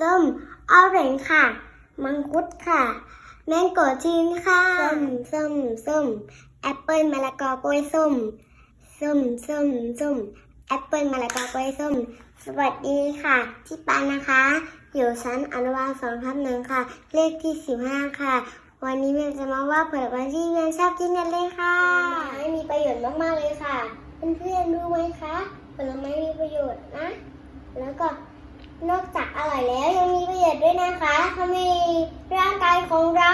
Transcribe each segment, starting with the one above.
ส้มออเรนจ์ค่ะ มังคุดค่ะ แมงโกจีนค่ะ ส้มส้มส้มแอปเปิลมะละกอกล้วยส้ม ส้มส้มส้มแอปเปิลมะละกอกล้วยส้ม สวัสดีค่ะที่ปานนะคะ อยู่ชั้นอนุบาลสองทับหนึ่งค่ะ เลขที่สิบห้าค่ะ วันนี้เมียจะมาว่าผลไม้ที่เมียชอบกินกันเลยค่ะผลไม้มีประโยชน์มากๆเลยค่ะ เพื่อนๆรู้ไหมคะ ผลไม้มีประโยชน์นะ แล้วก็ นอกจากอร่อยแล้วยังมีประโยชน์ด้วยนะคะทำให้ร่างกายของเรา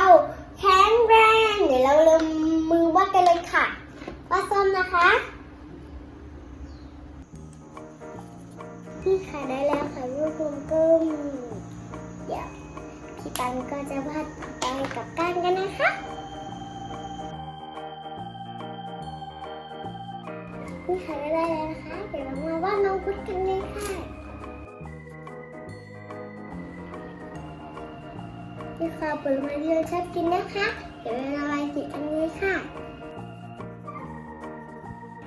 แข็งแรง เดี๋ยวเราลงมือวัดกันเลยค่ะวัดส้มนะคะนี่ค่ะได้แล้วค่ะลูกกลมเดี๋ยวพี่ปันก็จะวาดไปกับก้านกันนะคะนี่ค่ะได้แล้วนะคะ เดี๋ยวเรามาวาดน้องพุทธกันเลยค่ะ นี่ค่ะผลไม้ที่เราชอบกินนะคะ เดี๋ยวเราระบายสีอันนี้ค่ะ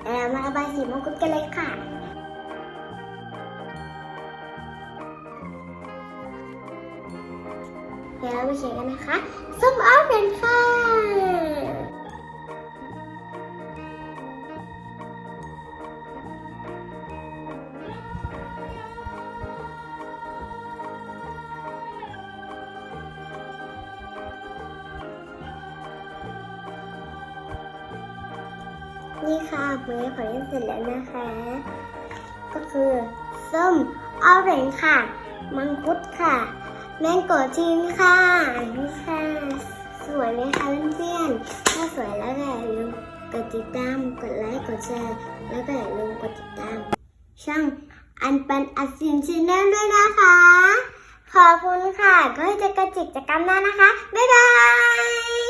เดี๋ยวเรามาระบายสีมงกุฎกันเลยค่ะเดี๋ยวเราไปเขียนกันนะคะส้มออเรนค่ะ นี่ค่ะมย์ขอเล่นเสร็จแล้วนะคะ ก็คือส้มออเรนค่ะ มังคุดค่ะ แมงโกจีนค่ะนี่ค่ะ สวยไหมคะเพื่อนๆถ้าสวยแล้วก็อย่าลืมกดติดตาม กดไลค์ กดแชร์ แล้วก็อย่าลืมกดติดตาม ช่องอันปันอัซินชินแนลด้วยนะคะ ขอบคุณค่ะ ก็ให้เจอกันกิกจกรรมหน้านะคะ บ๊ายบาย